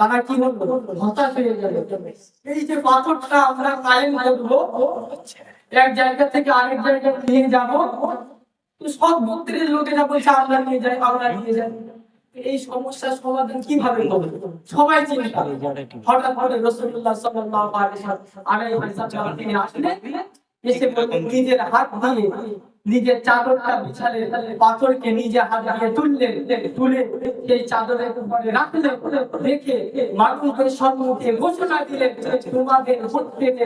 তারা কি এই যে পাথরটা আমরা কায়েম করব এক জায়গা থেকে আরেক জায়গায় নিয়ে যাব। সব গোত্রের লোকেরা বলছে, আমরা নিয়ে যাই, আমরা নিয়ে যাই। এই সমস্যার সমাধান কীভাবে সবাই চিন্তা হঠাৎ করে রসুল্লাহ সাল্লাল্লাহু আলাইহি নিজের চাদরটা বিছালে পাথরকে নিজে হাত দিয়ে তুললেন, তুলে সেই চাদরের উপরে রাখলেন, রেখে মানুষদের সম্মুখে ঘোষণা দিলেন, তোমাদের গোত্রের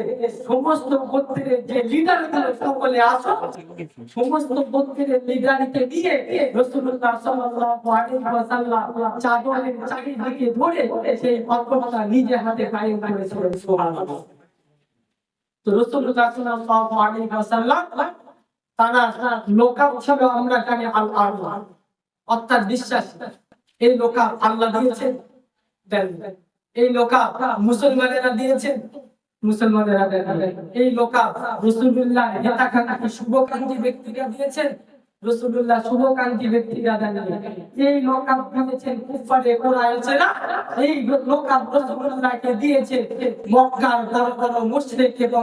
সমস্ত গোত্রের যে লিডার সকলে আসো, সমস্ত গোত্রের লিডারকে দিয়ে ওয়াসাল্লাম চাদরের চারিদিকে ধরে সেই পাথরটা নিজে হাতে কায়েম করেছিলেন তো রাসূলুল্লাহ সাল্লাল্লাহু তারা দিয়েছেন শুভকাঙ্ক্ষী ব্যক্তিরা দিয়েছেন রসুল্লাহ শুভকাঙ্ক্ষী ব্যক্তিরা দেন। এই লোকা দিয়েছেন কুফারে কোরআশেরা এই লোকা রসুল্লাহকে দিয়েছে মক্কার এবং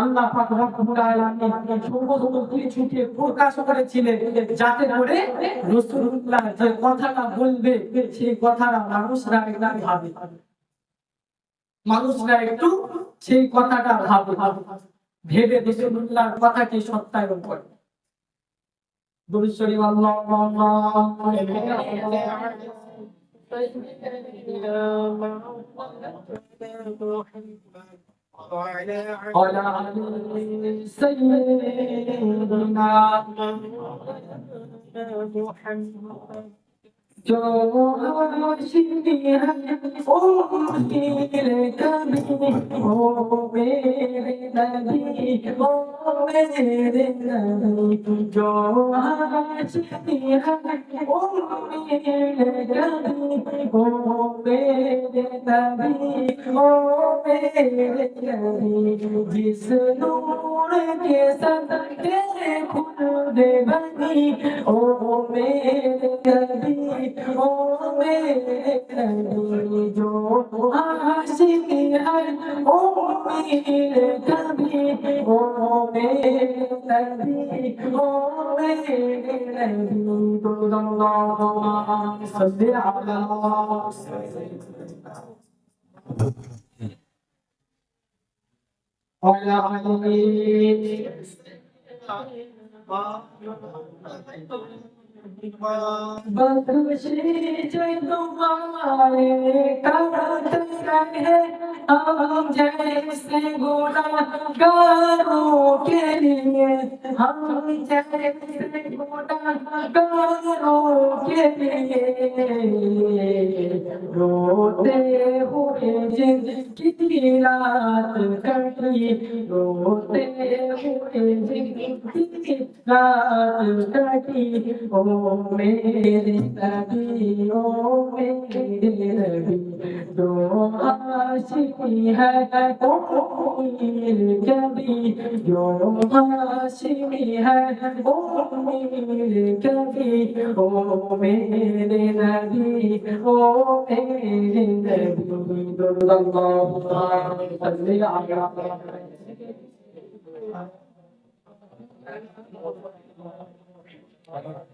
আল্লাহ পাক রব্বুল আলামিন সমস্ত কিছুকে প্রকাশ করেছিলেন যাতে করে রাসূলুল্লাহ যে কথাটা বলবে সেই কথাটা মানুষরা একটু ভাবে মানুষরা একটু সেই কথাটা ভাবে ভেবে রাসূলুল্লাহর কথাকে সত্যায়ন করে দুরূদ শরীফ আল্লাহ وعلى على علي سيدنا محمد 今日は知り合いおひれたびおめでたおめでた今日は知りおひれたびおめでたおめでたけこおめでた नबी जो आशिक है ओ मेरे नबी ओ मेरे नबी ओ मेरे नबी अल्लाह सल्ली अला وعلى बख्शी जो हम जैसे गुनाहगारों के के लिए रोते हुए ज़िंदगी रोते हुए ज़िंदगी रात कटी ओ मेरे नबी ओ मेरे नबी दो आशिकी है ओ मेरे कभी जो आशिकी है ओ मेरे कभी ओ मेरे नबी ओ मेरे नबी सल्लल्लाहु अलैहि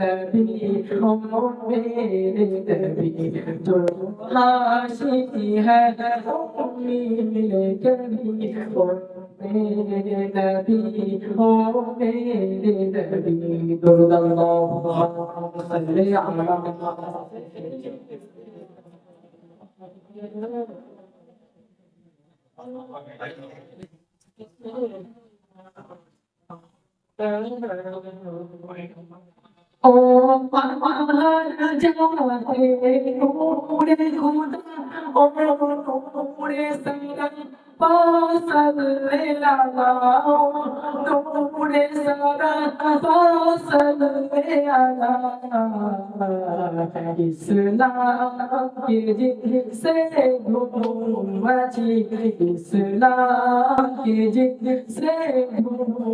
نبي أم للنبي تحاشيها أمي للكبي النبي أم للنبي درد الله صل على Thank you. ও আমার যাওয়া রে ঘুমটা ও রে সঙ্গ فصل على طول سرك فصل على إسلام يجيك سيدومتي إسلام يجيك سيدومتي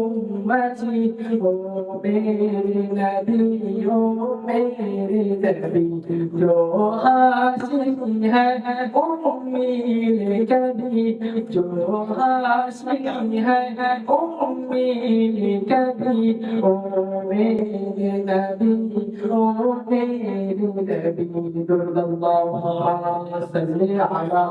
أو بين نبي أو بين نبي جو عاشق है أمي لك भी जो आसमी है ओ मेरे नबी ओ मेरे नबी ओ मेरे नबी दुर्दल्लाह सल्ले अला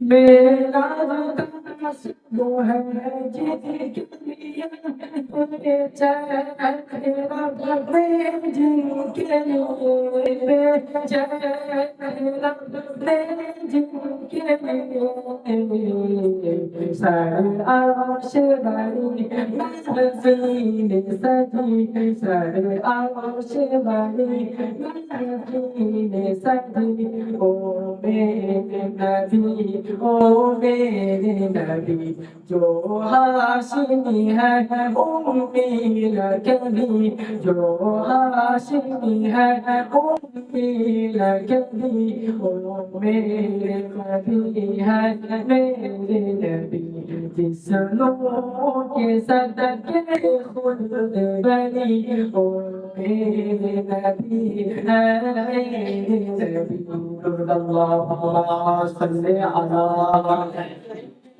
मेरा Oh, baby, daddy, oh, baby, daddy. जो हाशिमी है ओ मेरा कभी जो हाशिमी है ओ मेरा कभी ओ मेरे नबी है मेरे नबी जिस नूर के सदके खुद बनी ओ मेरे नबी है मेरे नबी अल्लाह सल्ले अला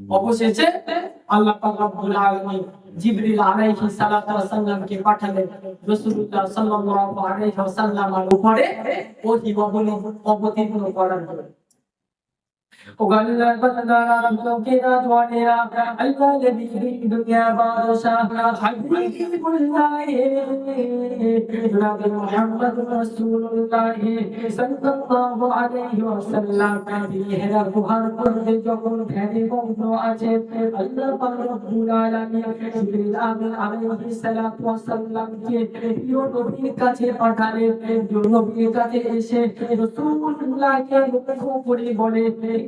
অবশেষে আল্লাহ পাক রব্বুল জিবরিল আলাইহি সালাতু পাঠালেন। রাসূলুল্লাহ সাল্লাল্লাহু আলাইহি উপরে ওহী অবতীর্ণ করার জন্য। उगल बंदा रब्बो केरा द्वानेरा अल्लाह लदी दी दुनिया बादशाह हबीबी बुलाए रब मोहम्मद रसूलुल्लाह सल्लल्लाहु अलैहि वसल्लाम মেহেরা গুহার মধ্যে যখন ধ্যানে মগ্ন আছে আল্লাহ পাক রব্বুল আলামিন জিবরিল আমিন আলাইহিস সালাতু ওয়াস সালামকে প্রিয় নবীর কাছে পাঠালেন নবীর কাছে এসে রাসূলুল্লাহকে লক্ষ্য করে বলে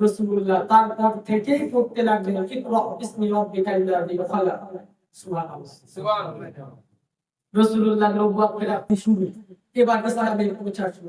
রাসূলুল্লাহ তারপর থেকেই পড়তে লাগলেন রসুল্লাহ নবুয়ত ফেরাতে শুরু এবার সাহাবে পৌঁছার শুরু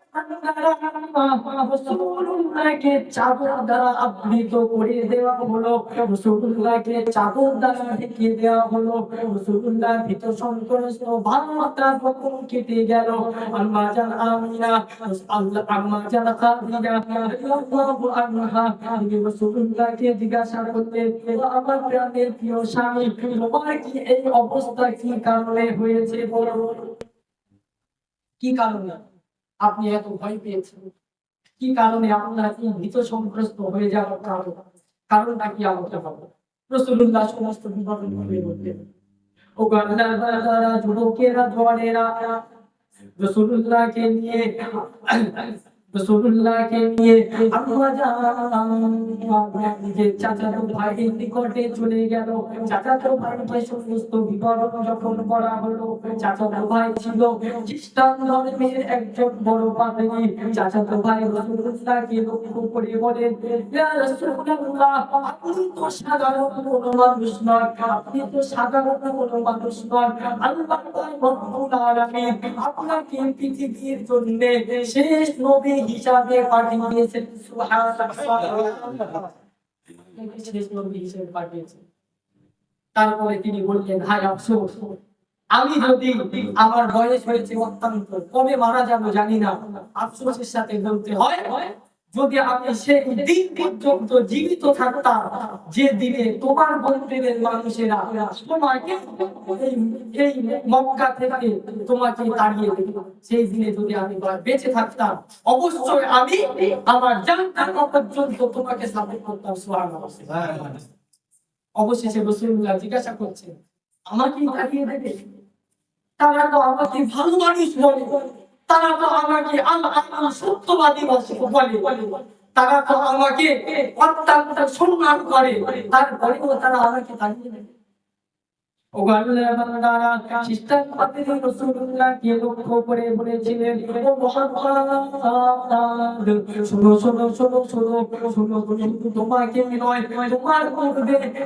জিজ্ঞাসা "ও আমার প্রাণের প্রিয় স্বামী, তোমার কি এই অবস্থা কি কারণে হয়েছে? বলো। কি কারণে? আপনি এত ভয় পেয়েছেন। কি কারণে আপনার ভীত সংগ্রস্ত হয়ে যাওয়ার কারণ কারণটা কি আমাকে হবে রসুল্লাহ সমস্ত বিবরণ করে বললেন ও গান্ধারা যুবকেরা, জওয়ানেরা রসুল্লাহকে নিয়ে আপনি তো সাধারণ আপনাকে পৃথিবীর জন্য শেষ নবী হিসাবে পাঠিয়েছেন তারপরে তিনি বললেন, হায় আফসোস, আমি যদি আমার বয়স হয়েছে অত্যন্ত, কবে মারা যাব জানি না। আফসোসের সাথে বলতে হয় যদি আমি সেই দিন পর্যন্ত জীবিত থাকতাম, যে দিনে তোমার বন্ধুদের মানুষেরা তোমাকে এই মক্কা থেকে তোমাকে তাড়িয়ে দিত, সেই দিনে যদি আমি বেঁচে থাকতাম, অবশ্যই আমি আমার পর্যন্ত তোমাকে সাপোর্ট করতাম অবশেষে রসুল্লাহ জিজ্ঞাসা করছেন আমাকেই তাড়িয়ে দেবে? তারা তো আমাকে ভালো মানুষ বলে তারা তো আমাকে সত্যবাদী বলে। তারা তো আমাকে অত্যন্ত সম্মান করে। তারপরেও তারা আমাকে দাঁড়িয়ে ও আল্লাহর বান্দারা খ্রিস্টান পাদ্রী রাসূলুল্লাহকে লক্ষ্য করে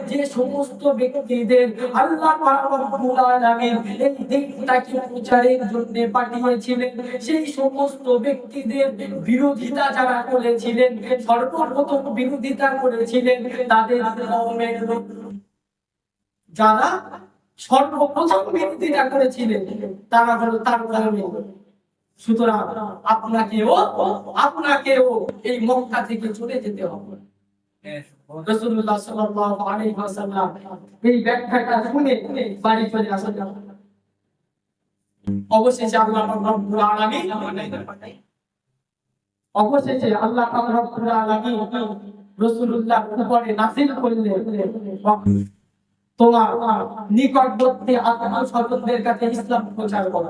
যে সমস্ত ব্যক্তিদের আল্লাহ এই প্রচারের জন্য পাঠিয়েছিলেন সেই সমস্ত ব্যক্তিদের বিরোধিতা যারা করেছিলেন সর্বপ্রথম বিরোধিতা করেছিলেন তাদের যারা সর্বপ্রথম বিরোধিতা করেছিলেন তারা হলো তার কারণে সুতরাং আপনাকেও আপনাকেও এই মক্কা থেকে চলে যেতে হবে। বাড়ি চলে অবশেষে আল্লাহ রাব্বুল আলামিন আল্লাহ করলেন। তোমার নিকটবর্তী আত্মীয় স্বজনদের কাছে ইসলাম প্রচার করো।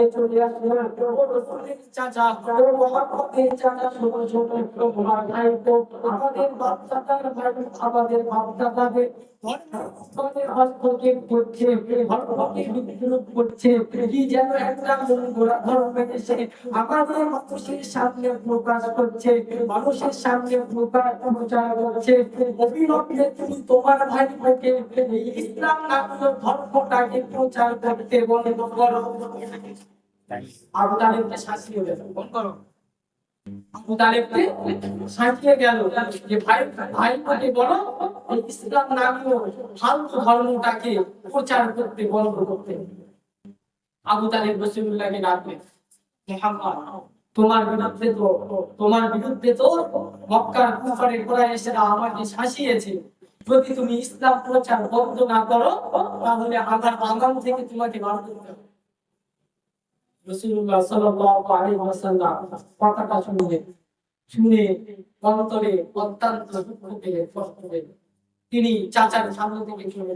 চলে আসলো ও রাসূলের চাচা ছোট ছোট ভাই তো আমাদের বাপ চাচার ভাই আমাদের বাপ মানুষের সামনে প্রকাশ প্রচার করছে অবিলম্বে তুমি তোমার ভাই ভাইকে ইসলাম নামীয় ধর্মটাকে প্রচার করতে বলে করো। আবু তালেবকে শাসিয়ে কোন তোমার বিরুদ্ধে তো, তোমার মক্কার কুফারের কুরাইশেরা আমাকে শাসিয়েছে। যদি তুমি ইসলাম প্রচার বন্ধ না করো, তাহলে আমার আগাম থেকে তোমাকে বার করতে হবে রাসূলুল্লাহ সাল্লাল্লাহু আলাইহি ওয়াসাল্লাম কথাটা শুনলে, শুনে অন্তরে অত্যন্ত দুঃখ পেলেন কষ্ট পেলেন তিনি চাচার সামনে থেকে চলে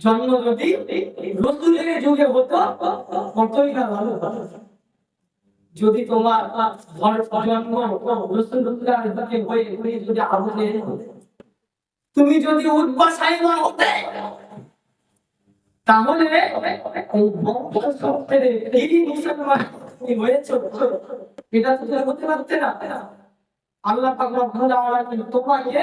জন্ম যদি রসুলের যুগে হতো কতই না ভালো যদি তোমার রসুল্লাহর যুগে হয়ে হয়ে যদি হতো, তুমি যদি হতে তাহলে মুসলমান তুমি হয়েছো এটা তো হতে পারতে না। আল্লাহ পাক আলামিন তোমাকে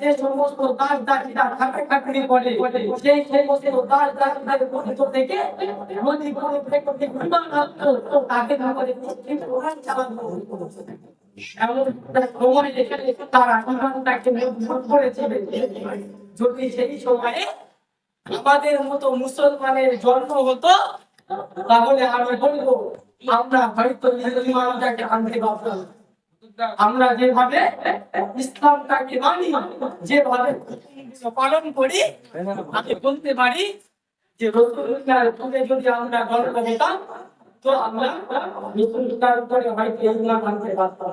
যে সমস্ত দাস দাসীরা খাটাখাটনি করে সেই সমস্ত দাস দাসীদের মধ্য থেকে হতো। যদি সেই সময়ে আমাদের মতো মুসলমানের জন্ম হতো তাহলে আমি বলব আমরা হয়তো আনতে পারতাম আমরা যেভাবে ইসলামটাকে মানি যেভাবে পালন করি আমি বলতে পারি যে রসুলুল্লাহর যুগে যদি আমরা গল্প হতাম তো আমরা রসুলুল্লাহর উপরে হয়তো ইসলাম আনতে পারতাম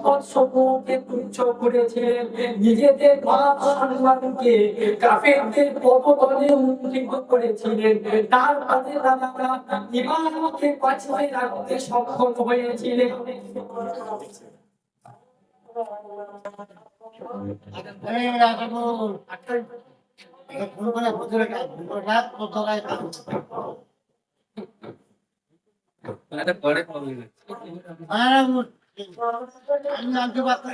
সম্পদ সমূহকে তুচ্ছ করেছিলেন নিজেদের মান সম্মানকে কাফেরদের পদতলে উন্নীত করেছিলেন। তারা ইমানকে বাঁচিয়ে রাখতে সক্ষম হয়েছিলেন। রাজমহল এটা পুরো আমি জানতে পারতাম।